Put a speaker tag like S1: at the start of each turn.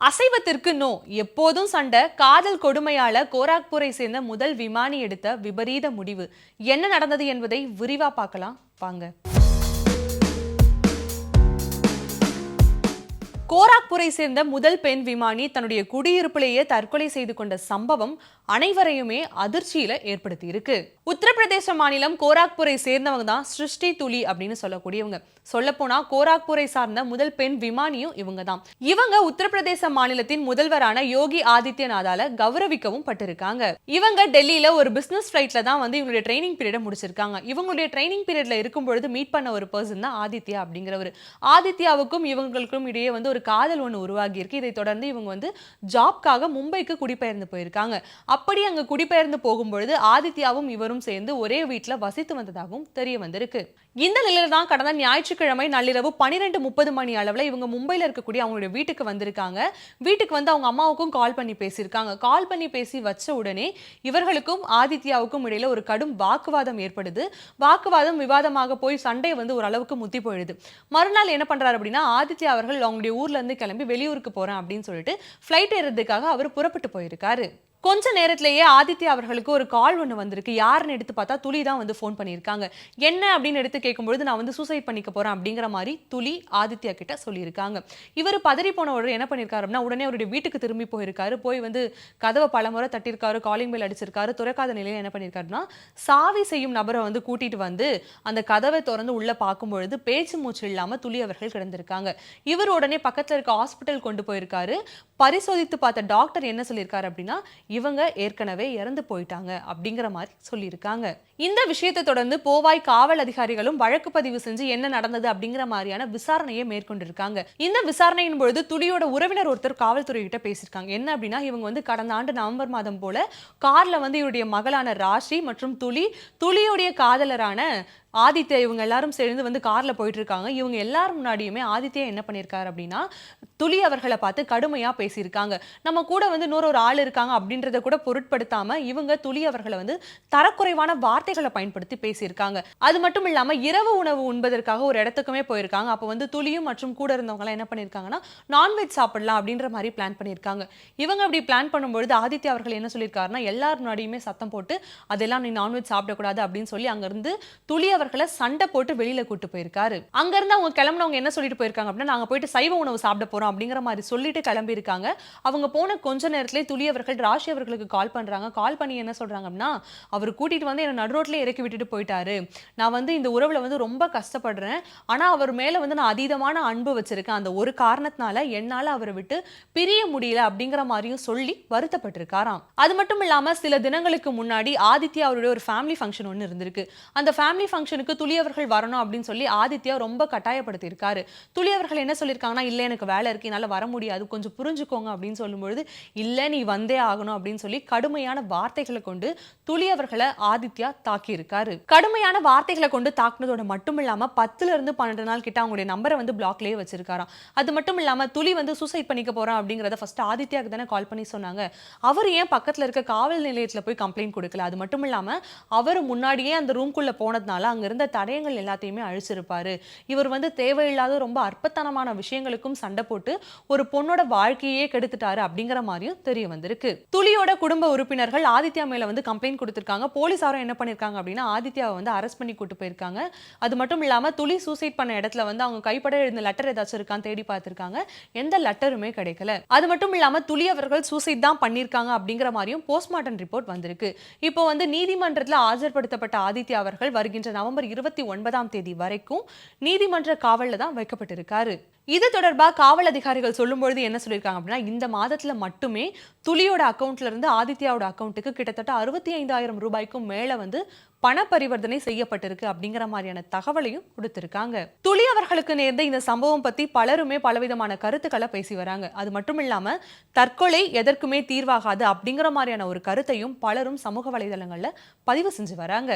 S1: அசைவத்திற்கு no. எப்போதும் சண்டை. காதல் கொடுமையால கோராக்பூரை சேர்ந்த முதல் விமானி எடுத்த விபரீத முடிவு. என்ன நடந்தது என்பதை விரிவா பார்க்கலாம். வாங்க. கோராக்பூரை சேர்ந்த முதல் பெண் விமானி தன்னுடைய குடியிருப்பிலேயே தற்கொலை செய்து கொண்ட சம்பவம் அனைவரையுமே அதிர்ச்சியில ஏற்படுத்தி இருக்கு உத்தரப்பிரதேச மாநிலம் கோராக்பூரை சேர்ந்தவங்க தான் சிருஷ்டி துளி அப்படின்னு சொல்லக்கூடியவங்க. சொல்லப்போனா கோராக்பூரை சார்ந்த முதல் பெண் விமானியும் இவங்க தான். இவங்க உத்தரப்பிரதேச மாநிலத்தின் முதல்வரான யோகி ஆதித்யநாதால கௌரவிக்கவும் பட்டிருக்காங்க. இவங்க டெல்லியில ஒரு பிசினஸ் ஃபிளைட்ல தான் வந்து இவங்களுடைய ட்ரைனிங் பீரியட முடிச்சிருக்காங்க. இவங்களுடைய ட்ரைனிங் பீரியட்ல இருக்கும் பொழுது மீட் பண்ண ஒரு பர்சன் தான் ஆதித்யா அப்படிங்கிறவர். ஆதித்யாவுக்கும் இவங்களுக்கும் இடையே வந்து ஒரு ஒரு காதல் ஒன்று உருவாகியிருக்கு. இதை தொடர்ந்து இவங்க வந்து ஜாப்காக மும்பைக்கு குடிபெயர்ந்து போயிருக்காங்க. அப்படி அங்கே குடிபெயர்ந்து போகும்பொழுது ஆதித்யாவும் இவரும் சேர்ந்து ஒரே வீட்டில் வசித்து வந்ததாகவும் தெரிய வந்திருக்கு. இந்த நிலையில தான் கடந்த ஞாயிற்றுக்கிழமை நள்ளிரவு பன்னிரெண்டு முப்பது மணி அளவில் இவங்க மும்பையில் இருக்கக்கூடிய அவங்களுடைய வீட்டுக்கு வந்திருக்காங்க. வீட்டுக்கு வந்து அவங்க அம்மாவுக்கும் கால் பண்ணி பேசியிருக்காங்க. கால் பண்ணி பேசி வச்ச உடனே இவர்களுக்கும் ஆதித்யாவுக்கும் இடையில ஒரு கடும் வாக்குவாதம் ஏற்படுது. வாக்குவாதம் விவாதமாக போய் சண்டை வந்து ஓரளவுக்கு முத்தி போயிடுது. மறுநாள் என்ன பண்றாரு அப்படின்னா ஆதித்யா அவர்கள் அவங்களுடைய ஊர் இருந்து கிளம்பி வெளியூருக்கு போகிறேன் அப்படின்னு சொல்லிட்டு ஃப்ளைட் ஏறதுக்காக அவர் புறப்பட்டு போயிருக்காரு. கொஞ்ச நேரத்திலேயே ஆதித்யா அவர்களுக்கு ஒரு கால் ஒன்று வந்திருக்கு. யாருன்னு எடுத்து பார்த்தா துளி தான் வந்து ஃபோன் பண்ணியிருக்காங்க. என்ன அப்படின்னு எடுத்து கேட்கும்பொழுது நான் வந்து சூசைட் பண்ணிக்க போகிறேன் அப்படிங்கிற மாதிரி துளி ஆதித்யா கிட்ட சொல்லியிருக்காங்க. இவர் பதறி போன உடனே என்ன பண்ணியிருக்காரு அப்படின்னா உடனே அவருடைய வீட்டுக்கு திரும்பி போயிருக்காரு. போய் வந்து கதவை பலமுறை தட்டியிருக்காரு காலிங் பெல் அடிச்சிருக்காரு. துறக்காத நிலையில் என்ன பண்ணியிருக்காருன்னா சாவி செய்யும் நபரை வந்து கூட்டிட்டு வந்து அந்த கதவை திறந்து உள்ளே பார்க்கும்பொழுது பேச்சு மூச்சு இல்லாமல் துளி அவர்கள் கிடந்திருக்காங்க. இவர் உடனே பக்கத்தில் இருக்க ஹாஸ்பிட்டல் கொண்டு போயிருக்காரு. பரிசோதித்து பார்த்த டாக்டர் என்ன சொல்லியிருக்காரு அப்படின்னா இவங்க ஏற்கனவே இறந்து போயிட்டாங்க அப்படிங்கிற மாதிரி சொல்லியிருக்காங்க. இந்த விஷயத்தை தொடர்ந்து போவாய் காவல் அதிகாரிகளும் வழக்கு பதிவு செஞ்சு என்ன நடந்தது அப்படிங்கிற மாதிரியான விசாரணையை மேற்கொண்டிருக்காங்க. இந்த விசாரணையின் பொழுது துளியோட உறவினர் ஒருத்தர் காவல்துறை கிட்ட பேசியிருக்காங்க. என்ன அப்படின்னா இவங்க வந்து கடந்த ஆண்டு நவம்பர் மாதம் போல கார்ல வந்து இவருடைய மகளான ராஷி மற்றும் துளி துளியுடைய காதலரான ஆதித்யா இவங்க எல்லாரும் சேர்ந்து வந்து காரில் போயிட்டு இருக்காங்க இவங்க எல்லாரும் முன்னாடியுமே ஆதித்யா என்ன பண்ணியிருக்காரு அப்படின்னா துளி அவர்களை பார்த்து கடுமையாக பேசியிருக்காங்க. நம்ம கூட வந்து இன்னொரு ஒரு ஆள் இருக்காங்க அப்படின்றத கூட பொருட்படுத்தாமல் இவங்க துளி அவர்களை வந்து தரக்குறைவான வார்த்தைகளை பயன்படுத்தி பேசியிருக்காங்க. அது மட்டும் இல்லாமல் இரவு உணவு உண்பதற்காக ஒரு இடத்துக்குமே போயிருக்காங்க. அப்போ வந்து துளியும் மற்றும் கூட இருந்தவங்களாம் என்ன பண்ணியிருக்காங்கன்னா நான்வெஜ் சாப்பிடலாம் அப்படின்ற மாதிரி பிளான் பண்ணியிருக்காங்க. இவங்க அப்படி பிளான் பண்ணும்பொழுது ஆதித்யா அவர்கள் என்ன சொல்லியிருக்காருன்னா எல்லார் முன்னாடியுமே சத்தம் போட்டு அதெல்லாம் நீ நான்வெஜ் சாப்பிடக்கூடாது அப்படின்னு சொல்லி அங்கேருந்து துளி அவர்களை சண்டை போட்டு வெளியில கூட்டு போயிருக்காரு. அங்க இருந்து அவங்க கிளம்புனவங்க என்ன சொல்லிட்டு போயிருக்காங்க அப்படின்னா நாங்க போயிட்டு சைவ உணவு சாப்பிட போறோம் அப்படிங்கிற மாதிரி சொல்லிட்டு கிளம்பி இருக்காங்க அவங்க போன கொஞ்ச நேரத்திலே துளியவர்கள் ராஷி அவர்களுக்கு கால் பண்றாங்க. கால் பண்ணி என்ன சொல்றாங்க அப்படின்னா அவர் கூட்டிட்டு வந்து என்ன நடுரோட்ல இறக்கி விட்டுட்டு போயிட்டாரு. நான் வந்து இந்த உறவுல வந்து ரொம்ப கஷ்டப்படுறேன். ஆனா அவர் மேல வந்து நான் அதீதமான அன்பு வச்சிருக்கேன். அந்த ஒரு காரணத்தினால என்னால அவரை விட்டு பிரிய முடியல அப்படிங்கிற மாதிரியும் சொல்லி வருத்தப்பட்டிருக்காராம். அது மட்டும் இல்லாம சில தினங்களுக்கு முன்னாடி ஆதித்யா அவருடைய ஒரு ஃபேமிலி ஃபங்க்ஷன் ஒன்று இருந்திருக்கு. அந்த ஃபேமிலி ஃபங்க்ஷனுக்கு துளியவர்கள் வரணும் அப்படின்னு சொல்லி ஆதித்யா ரொம்ப கட்டாயப்படுத்தி துளியவர்கள் என்ன சொல்லியிருக்காங்கன்னா இல்லை எனக்கு வேலை இருக்கு என்னால் வர முடியாது கொஞ்சம் புரிஞ்சுக்கோங்க அப்படின்னு சொல்லும்பொழுது இல்லை நீ வந்தே ஆகணும் அப்படின்னு சொல்லி கடுமையான வார்த்தைகளை கொண்டு துளியவர்களை ஆதித்யா தாக்கியிருக்காரு. கடுமையான வார்த்தைகளை கொண்டு தாக்குனதோட மட்டும் இல்லாமல் பத்துல இருந்து பன்னெண்டு நாள் கிட்ட அவங்களுடைய நம்பரை வந்து பிளாக்லேயே வச்சிருக்காராம். அது மட்டும் இல்லாமல் துளி வந்து சூசைட் பண்ணிக்க போறான் அப்படிங்கிறத ஃபர்ஸ்ட் ஆதித்யாக்கு தானே கால் பண்ணி சொன்னாங்க. அவர் ஏன் பக்கத்துல இருக்க காவல் நிலையத்தில் போய் கம்ப்ளைண்ட் கொடுக்கல? அது மட்டும் இல்லாமல் அவர் முன்னாடியே அந்த ரூம்குள்ளே போனதுனால அங்கே இருந்த தடயங்கள் எல்லாத்தையுமே அழிச்சிருப்பார். இவர் வந்து தேவையில்லாத ரொம்ப அற்பத்தனமான விஷயங்களுக்கும் சண்டை போட்டு ஒரு பொண்ணோட வாழ்க்கையே கெடுத்துட்டாரு அப்படிங்கிற மாதிரியும் தெரிய வந்திருக்கு. துளியோட குடும்ப உறுப்பினர்கள் ஆதித்யா மேல வந்து கம்ப்ளைண்ட் கொடுத்திருக்காங்க. போலீஸாரும் என்ன பண்ணிருக்காங்க அப்படின்னா ஆதித்யாவை வந்து அரெஸ்ட் பண்ணி கூட்டு போயிருக்காங்க. அது மட்டும் இல்லாம துளி சூசைட் பண்ண இடத்துல வந்து அவங்க கைப்பட எழுந்த லெட்டர் ஏதாச்சும் இருக்கான்னு தேடி பார்த்திருக்காங்க. எந்த லெட்டருமே கிடைக்கல. அது மட்டும் இல்லாம துளி அவர்கள் சூசைட் தான் பண்ணிருக்காங்க அப்படிங்கிற மாதிரியும் போஸ்ட்மார்ட்டம் ரிப்போர்ட் வந்திருக்கு. இப்போ வந்து நீதிமன்றத்தில் ஆஜர்படுத்தப்பட்ட ஆதித்யா அவர்கள் வருகின்ற நவம்பர் இருபத்தி ஒன்பதாம் தேதி வரைக்கும் நீதிமன்ற காவலில் தான் வைக்கப்பட்டிருக்காரு. இது தொடர்பாக காவல் அதிகாரிகள் சொல்லும்பொழுது என்ன சொல்லியிருக்காங்க அப்படின்னா இந்த மாதத்துல மட்டுமே துளியோட அக்கௌண்ட்ல இருந்து ஆதித்யாவோட அக்கௌண்ட்டுக்கு கிட்டத்தட்ட அறுபத்தி ஐந்தாயிரம் ரூபாய்க்கும் மேலே வந்து பண பரிவர்த்தனை செய்யப்பட்டிருக்கு அப்படிங்கிற மாதிரியான தகவலையும் கொடுத்திருக்காங்க. துளி அவர்களுக்கு நேர்ந்த இந்த சம்பவம் பத்தி பலருமே பலவிதமான கருத்துக்களை பேசி வராங்க. அது மட்டும் இல்லாம தற்கொலை எதற்குமே தீர்வாகாது அப்படிங்கிற மாதிரியான ஒரு கருத்தையும் பலரும் சமூக வலைதளங்கள்ல பதிவு செஞ்சு வராங்க.